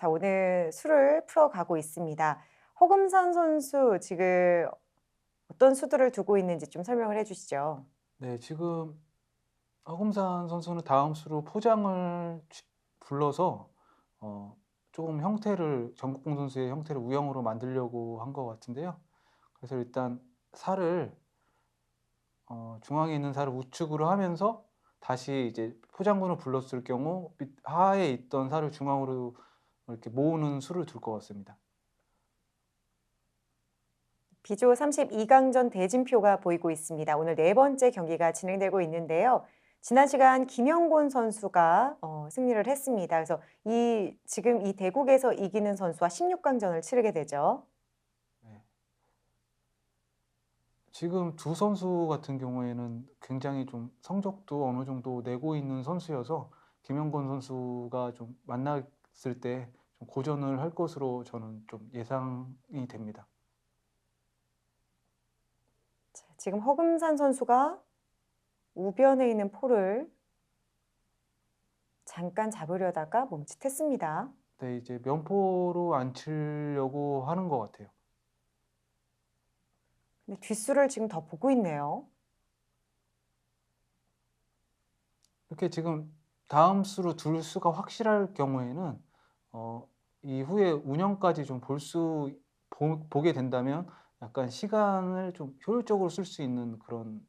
자, 오늘 수를 풀어가고 있습니다. 허금산 선수 지금 어떤 수들을 두고 있는지 좀 설명을 해주시죠. 네, 지금 허금산 선수는 다음 수로 포장을 취- 불러서 어, 조금 형태를 전국봉 선수의 형태를 우영으로 만들려고 한 것 같은데요. 그래서 일단 살을 어, 중앙에 있는 살을 우측으로 하면서 다시 이제 포장군을 불렀을 경우 밑- 하에 있던 살을 중앙으로 이렇게 모으는 수를 둘 것 같습니다. 비조 32강전 대진표가 보이고 있습니다. 오늘 네 번째 경기가 진행되고 있는데요. 지난 시간 김영곤 선수가 어, 승리를 했습니다. 그래서 이 지금 이 대국에서 이기는 선수와 16강전을 치르게 되죠. 네. 지금 두 선수 같은 경우에는 굉장히 좀 성적도 어느 정도 내고 있는 선수여서 김영건 선수가 좀 만났을 때좀 고전을 할 것으로 저는 좀 예상이 됩니다. 자, 지금 허금산 선수가 우변에 있는 포를 잠깐 잡으려다가 멈칫했습니다. 네, 이제 면포로 안 치려고 하는 것 같아요. 근데 뒷수를 지금 더 보고 있네요. 이렇게 지금 다음 수로 둘 수가 확실할 경우에는 어, 이후에 운영까지 좀 볼 수 보게 된다면 약간 시간을 좀 효율적으로 쓸 수 있는 그런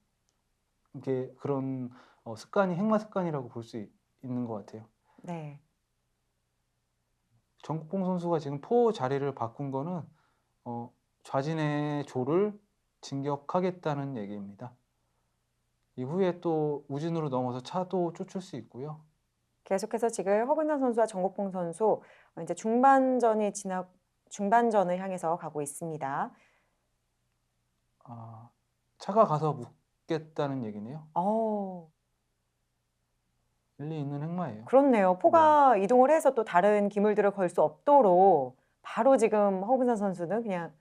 게 그런 어, 습관이 행마 습관이라고 볼 수 있는 것 같아요. 네. 정국봉 선수가 지금 포 자리를 바꾼 거는 어, 좌진의 조를 진격하겠다는 얘기입니다. 이후에 또 우진으로 넘어서 차도 쫓을 수 있고요. 계속해서 지금 허근산 선수와 정국봉 선수 어, 이제 중반전이 지나 중반전을 향해서 가고 있습니다. 아, 차가 가서 묻겠다는 얘기네요. 어, 일리 있는 행마예요. 그렇네요. 포가 이동을 해서 또 다른 기물들을 걸 수 없도록 바로 지금 허근산 선수는 그냥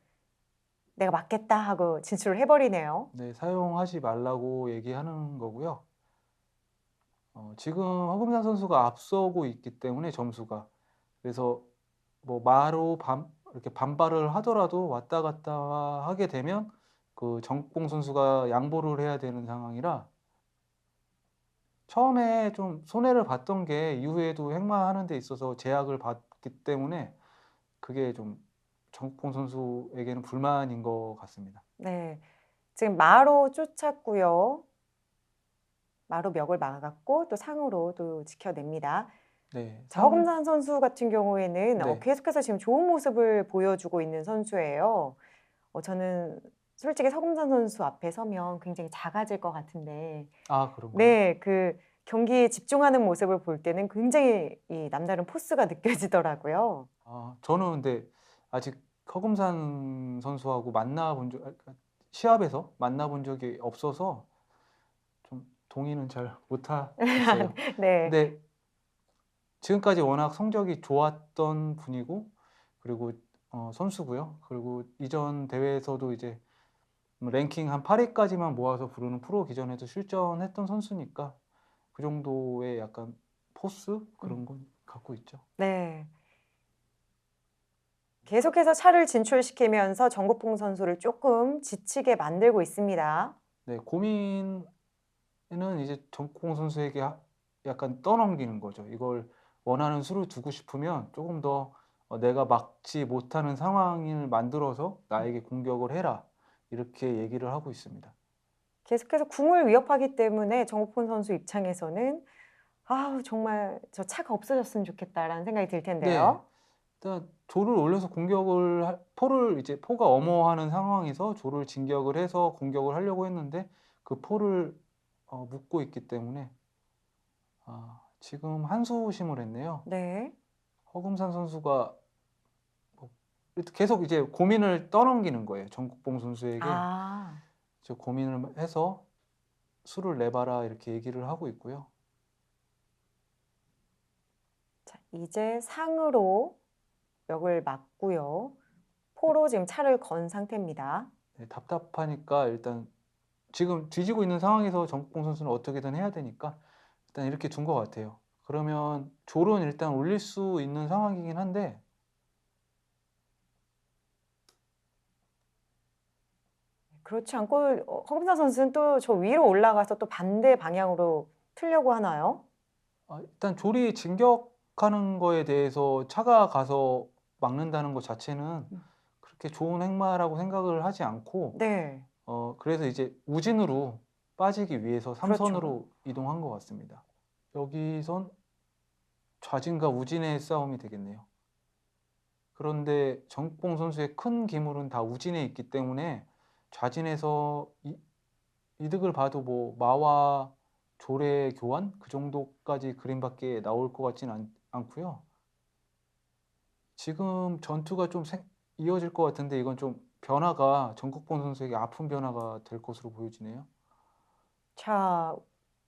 내가 맞겠다 하고 진출을 해버리네요. 네, 사용하지 말라고 얘기하는 거고요. 어, 지금 허금산 선수가 앞서고 있기 때문에 점수가 그래서 뭐 마로 반 이렇게 반발을 하더라도 왔다 갔다 하게 되면 그 정국봉 선수가 양보를 해야 되는 상황이라 처음에 좀 손해를 봤던 게 이후에도 행마하는 데 있어서 제약을 받기 때문에 그게 좀 정국봉 선수에게는 불만인 것 같습니다. 네. 지금 마로 쫓았고요. 마로 멱을 막았고 또 상으로 또 지켜냅니다. 네, 자, 허금산 선수 같은 경우에는 어, 네. 계속해서 지금 좋은 모습을 보여주고 있는 선수예요. 어, 저는 솔직히 서금산 선수 앞에 서면 굉장히 작아질 것 같은데, 아, 그런가요? 네, 그 경기에 집중하는 모습을 볼 때는 굉장히 이 남다른 포스가 느껴지더라고요. 아, 저는 근데 아직 허금산 선수하고 만나본 적, 아, 시합에서 만나본 적이 없어서 좀 동의는 잘 못하겠어요. 네, 근데 지금까지 워낙 성적이 좋았던 분이고, 그리고 어, 선수고요. 그리고 이전 대회에서도 이제 뭐 랭킹 한 8위까지만 모아서 부르는 프로 기전에도 출전했던 선수니까 그 정도의 약간 포스 그런 건 갖고 있죠. 네. 계속해서 차를 진출시키면서 정국봉 선수를 조금 지치게 만들고 있습니다. 네, 고민 은 이제 정국공 선수에게 하- 약간 떠넘기는 거죠. 이걸 원하는 수를 두고 싶으면 조금 더 어, 내가 막지 못하는 상황을 만들어서 나에게 공격을 해라. 이렇게 얘기를 하고 있습니다. 계속해서 궁을 위협하기 때문에 정국봉 선수 입장에서는 아 정말 저 차가 없어졌으면 좋겠다라는 생각이 들 텐데요. 일단 조를 올려서 공격을 할- 포를 이제 포가 엄호하는 상황에서 조를 진격을 해서 공격을 하려고 했는데 그 포를 어, 묶고 있기 때문에 아, 지금 한수심을 했네요. 네. 허금산 선수가 뭐 계속 이제 고민을 떠넘기는 거예요. 정국봉 선수에게 아, 이제 고민을 해서 수를 내봐라 이렇게 얘기를 하고 있고요. 자, 이제 상으로 멱을 막고요. 포로 지금 차를 건 상태입니다. 네, 답답하니까 일단 지금 뒤지고 있는 상황에서 정국봉 선수는 어떻게든 해야 되니까 일단 이렇게 둔것 같아요. 그러면 졸은 일단 올릴 수 있는 상황이긴 한데 그렇지 않고 어, 허금산 선수는 또 저 위로 올라가서 또 반대 방향으로 틀려고 하나요? 아, 일단 졸이 진격하는 거에 대해서 차가 가서 막는다는 것 자체는 음. 그렇게 좋은 행마라고 생각을 하지 않고 네. 어, 그래서 이제 우진으로 빠지기 위해서 그렇죠. 삼선으로 이동한 것 같습니다. 여기선 좌진과 우진의 싸움이 되겠네요. 그런데 정국봉 선수의 큰 기물은 다 우진에 있기 때문에 좌진에서 이, 이득을 봐도 뭐 마와 조의 교환 그 정도까지 그림밖에 나올 것 같지는 않, 않고요. 지금 전투가 좀 생- 이어질 것 같은데 이건 좀 변화가 정국봉 선수에게 아픈 변화가 될 것으로 보여지네요. 자,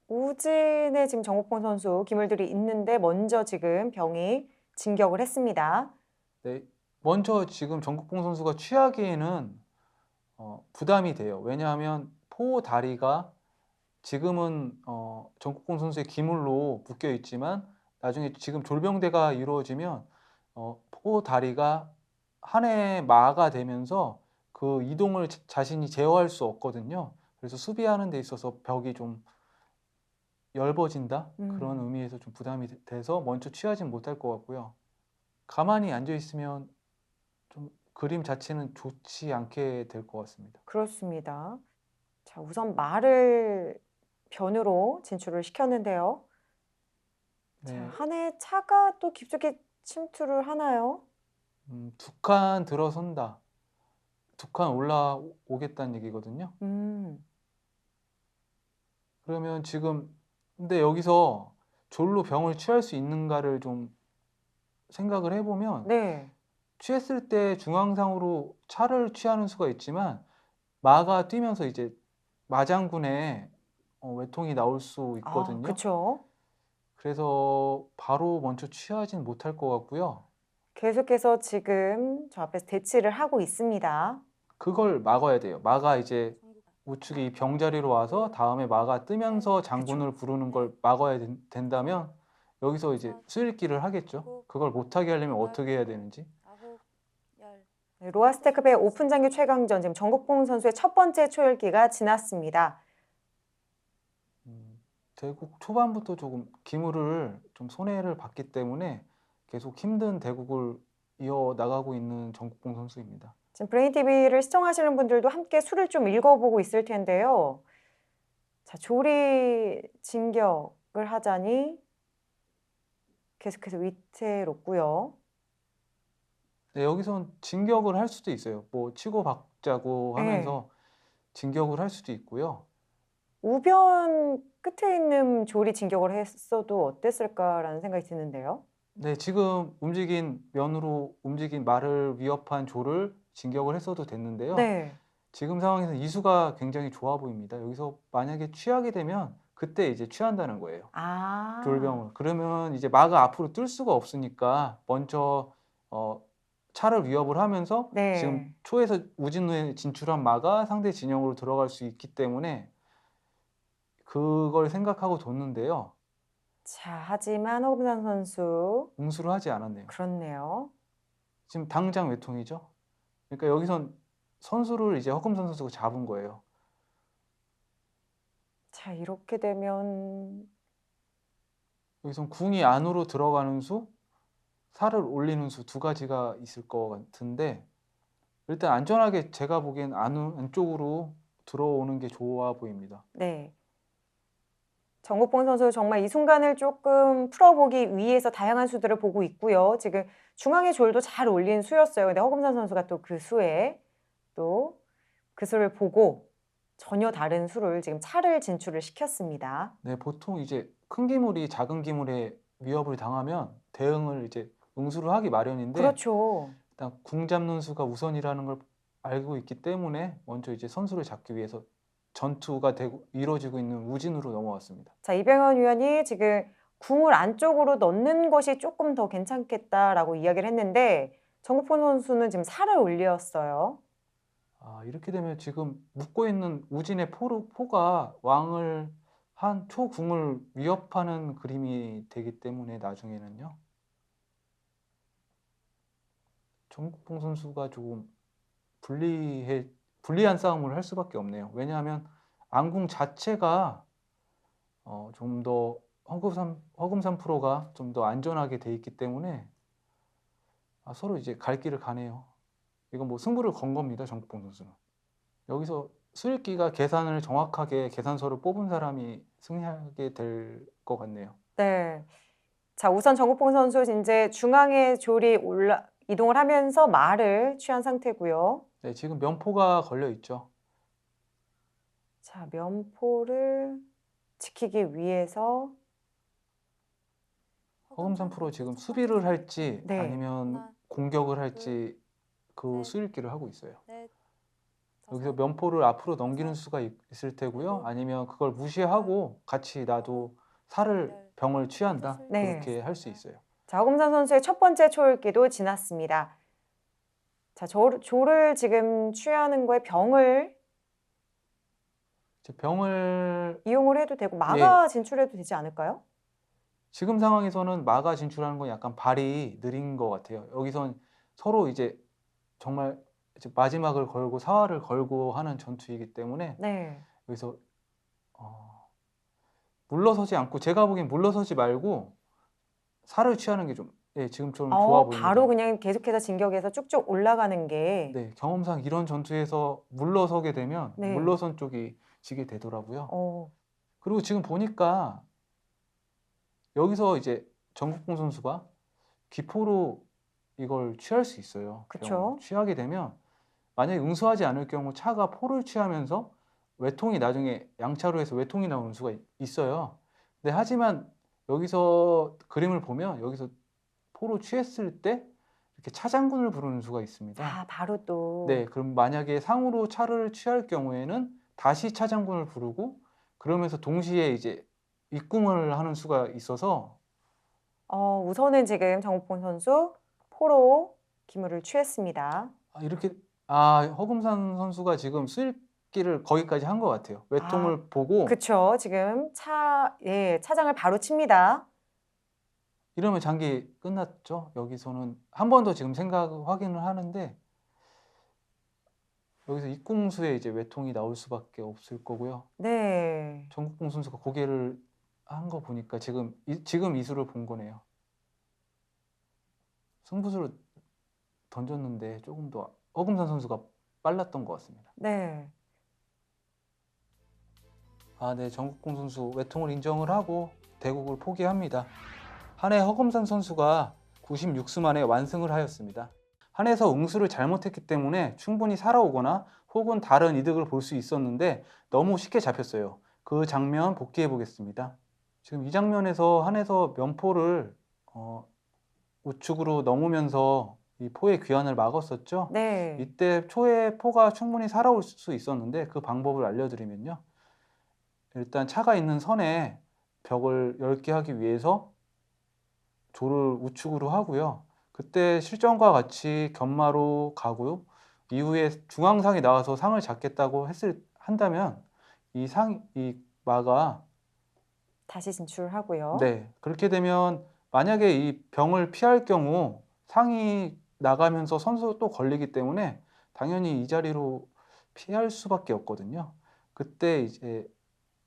우진에 지금 정국봉 선수 기물들이 있는데 먼저 지금 병이 진격을 했습니다. 네, 먼저 지금 정국봉 선수가 취하기에는 어, 부담이 돼요. 왜냐하면 포 다리가 지금은 어, 정국봉 선수의 기물로 묶여 있지만 나중에 지금 졸병대가 이루어지면 어, 포 다리가 한 해 마가 되면서 그 이동을 자- 자신이 제어할 수 없거든요. 그래서 수비하는 데 있어서 벽이 좀 그런 음. 의미에서 좀 부담이 돼- 돼서 먼저 취하진 못할 것 같고요. 가만히 앉아 있으면 좀 그림 자체는 좋지 않게 될 것 같습니다. 그렇습니다. 자, 우선 말을 변으로 진출을 시켰는데요. 자, 네, 한해 차가 또 깊숙이 침투를 하나요? 음, 두칸 들어선다. 두칸 올라오겠다는 얘기거든요. 음, 그러면 지금 근데 여기서 졸로 병을 취할 수 있는가를 좀 생각을 해보면 네. 취했을 때 중앙상으로 차를 취하는 수가 있지만 마가 뛰면서 이제 마장군에 어, 외통이 나올 수 아, 있거든요. 그쵸. 그래서 바로 먼저 취하진 못할 것 같고요. 계속해서 지금 저 앞에서 대치를 하고 있습니다. 그걸 막아야 돼요. 마가 이제 우측이 이 병자리로 와서 다음에 마가 뜨면서 장군을 부르는 걸 막아야 된- 된다면 여기서 이제 수일기를 하겠죠. 그걸 못하게 하려면 어떻게 해야 되는지. 네, 로아스테크배 오픈 장교 최강전 지금 정국봉 선수의 첫 번째 초읽기가 지났습니다. 음, 대국 초반부터 조금 기물을 좀 손해를 봤기 때문에 계속 힘든 대국을 이어 나가고 있는 정국봉 선수입니다. 지금 브레인 TV를 시청하시는 분들도 함께 수를 좀 읽어보고 있을 텐데요. 자, 조리 진격을 하자니 계속해서 위태롭고요. 네, 여기선 진격을 할 수도 있어요. 뭐 치고 박자고 네. 하면서 진격을 할 수도 있고요. 우변 끝에 있는 조리 진격을 했어도 어땠을까라는 생각이 드는데요. 네, 지금 움직인 면으로 움직인 말을 위협한 조를 진격을 했어도 됐는데요. 네. 지금 상황에서 이수가 굉장히 좋아 보입니다. 여기서 만약에 취하게 되면 그때 이제 취한다는 거예요. 아, 졸병을. 그러면 이제 마가 앞으로 뜰 수가 없으니까 먼저 어, 차를 위협을 하면서 네. 지금 초에서 우진로에 진출한 마가 상대 진영으로 들어갈 수 있기 때문에 그걸 생각하고 뒀는데요. 자, 하지만 허금산 선수 응수를 하지 않았네요. 그렇네요. 지금 당장 외통이죠. 그러니까 여기선 선수를 이제 허금선 선수가 잡은 거예요. 자, 이렇게 되면 여기선 궁이 안으로 들어가는 수, 살을 올리는 수 두 가지가 있을 것 같은데 일단 안전하게 제가 보기엔 안, 안쪽으로 들어오는 게 좋아 보입니다. 네. 정국봉 선수 정말 이 순간을 조금 풀어보기 위해서 다양한 수들을 보고 있고요. 지금 중앙의 졸도 잘 올린 수였어요. 근데 허금산 선수가 또 그 수에 또 그 수를 보고 전혀 다른 수를 지금 차를 진출을 시켰습니다. 네, 보통 이제 큰 기물이 작은 기물에 위협을 당하면 대응을 이제 응수를 하기 마련인데 그렇죠. 일단 궁 잡는 수가 우선이라는 걸 알고 있기 때문에 먼저 이제 선수를 잡기 위해서 전투가 되고 이루어지고 있는 우진으로 넘어왔습니다. 자, 이병헌 위원이 지금 궁을 안쪽으로 넣는 것이 조금 더 괜찮겠다라고 이야기를 했는데 정국봉 선수는 지금 살을 올렸어요. 아, 이렇게 되면 지금 묶고 있는 우진의 포로, 포가 왕을 한 초궁을 위협하는 그림이 되기 때문에 나중에는요. 정국봉 선수가 조금 불리해 불리한 싸움을 할 수밖에 없네요. 왜냐하면 안궁 자체가 어, 좀 더 허금산 허금산 프로가 좀 더 안전하게 돼 있기 때문에 아, 서로 이제 갈 길을 가네요. 이건 뭐 승부를 건 겁니다. 정국봉 선수는. 여기서 수일기가 계산을 정확하게 계산서를 뽑은 사람이 승리하게 될 것 같네요. 네. 자, 우선 정국봉 선수 이제 중앙에 조리 올라 이동을 하면서 말을 취한 상태고요. 네, 지금 면포가 걸려 있죠. 자, 면포를 지키기 위해서 허금산 프로 지금 수비를 할지 네. 아니면 하나, 공격을 할지 그 넷. 수일기를 하고 있어요. 넷, 여기서 면포를 앞으로 넘기는 수가 있- 있을 테고요. 아니면 그걸 무시하고 같이 나도 살을 열, 병을 취한다. 네. 그렇게 할 수 있어요. 자, 허금산 선수의 첫 번째 초읽기도 지났습니다. 자, 조, 조를 지금 취하는 거에 병을 병을 이용을 해도 되고 마가 진출해도 되지 않을까요? 지금 상황에서는 마가 진출하는 건 약간 발이 느린 것 같아요. 여기선 서로 이제 정말 이제 마지막을 걸고 사활을 걸고 하는 전투이기 때문에 네. 여기서 어, 물러서지 않고 제가 보기엔 물러서지 말고 살을 취하는 게 좀 예, 지금처럼 좋아 어, 보입니다. 바로 그냥 계속해서 진격해서 쭉쭉 올라가는 게 네, 경험상 이런 전투에서 물러서게 되면 네. 물러선 쪽이 지게 되더라고요. 어, 그리고 지금 보니까 여기서 이제 정국봉 선수가 기포로 이걸 취할 수 있어요. 그쵸. 병을. 취하게 되면 만약에 응수하지 않을 경우 차가 포를 취하면서 외통이 나중에 양차로에서 외통이 나오는 수가 있- 있어요. 근데 하지만 여기서 그림을 보면 여기서 포로 취했을 때 이렇게 차장군을 부르는 수가 있습니다. 아, 바로 또 네, 그럼 만약에 상으로 차를 취할 경우에는 다시 차장군을 부르고 그러면서 동시에 이제 입궁을 하는 수가 있어서 어, 우선은 지금 정우봉 선수 포로 기물을 취했습니다. 아, 이렇게 아 허금산 선수가 지금 수일 기를 거기까지 한 것 같아요. 외통을 보고 그쵸. 지금 차, 예, 차장을 바로 칩니다. 이러면 장기 끝났죠. 여기서는 한 번 더 지금 생각 확인을 하는데 여기서 입궁수에 이제 외통이 나올 수밖에 없을 거고요. 네. 전국봉 선수가 고개를 한 거 보니까 지금 이, 지금 이수를 본 거네요. 승부수를 던졌는데 조금 더 어금산 선수가 빨랐던 것 같습니다. 네. 아, 네, 전국봉 선수 외통을 인정을 하고 대국을 포기합니다. 한해 허금산 선수가 96수 만에 완승을 하였습니다. 한해서 응수를 잘못했기 때문에 충분히 살아오거나 혹은 다른 이득을 볼 수 있었는데 너무 쉽게 잡혔어요. 그 장면 복귀해 보겠습니다. 지금 이 장면에서 한해서 면포를 어, 우측으로 넘으면서 이 포의 귀환을 막았었죠. 네. 이때 초에 포가 충분히 살아올 수 있었는데 그 방법을 알려드리면요. 일단 차가 있는 선에 벽을 넓게 하기 위해서 조를 우측으로 하고요. 그때 실전과 같이 견마로 가고요. 이후에 중앙상이 나와서 상을 잡겠다고 했을 한다면 이 상, 이 마가 다시 진출하고요. 네 그렇게 되면 만약에 이 병을 피할 경우 상이 나가면서 선수 또 걸리기 때문에 당연히 이 자리로 피할 수밖에 없거든요. 그때 이제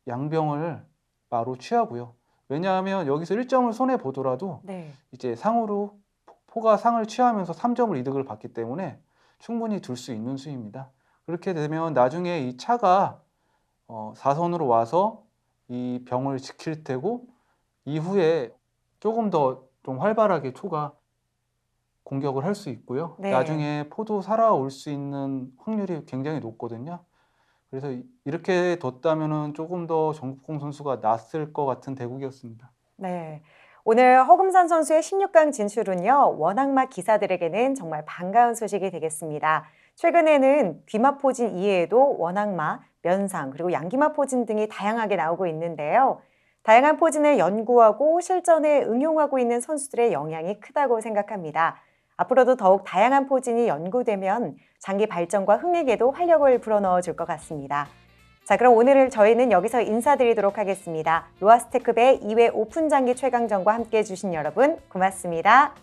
양병을 마로 취하고요. 왜냐하면 여기서 1점을 손해 보더라도 네. 이제 상으로 포- 포가 상을 취하면서 3점을 이득을 받기 때문에 충분히 둘 수 있는 수입니다. 그렇게 되면 나중에 이 차가 어, 사선으로 와서 이 병을 지킬 테고 이후에 조금 더 좀 활발하게 초가 공격을 할 수 있고요. 네. 나중에 포도 살아올 수 있는 확률이 굉장히 높거든요. 그래서 이- 이렇게 뒀다면은 조금 더 정국공 선수가 낫을 것 같은 대국이었습니다. 네. 오늘 허금산 선수의 16강 진출은요, 워낙마 기사들에게는 정말 반가운 소식이 되겠습니다. 최근에는 귀마포진 이외에도 워낙마, 면상, 그리고 양귀마포진 등이 다양하게 나오고 있는데요. 다양한 포진을 연구하고 실전에 응용하고 있는 선수들의 영향이 크다고 생각합니다. 앞으로도 더욱 다양한 포진이 연구되면 장기 발전과 흥행에도 활력을 불어넣어 줄 것 같습니다. 자, 그럼 오늘 저희는 여기서 인사드리도록 하겠습니다. 로아스테크배 2회 오픈 장기 최강전과 함께 해주신 여러분 고맙습니다.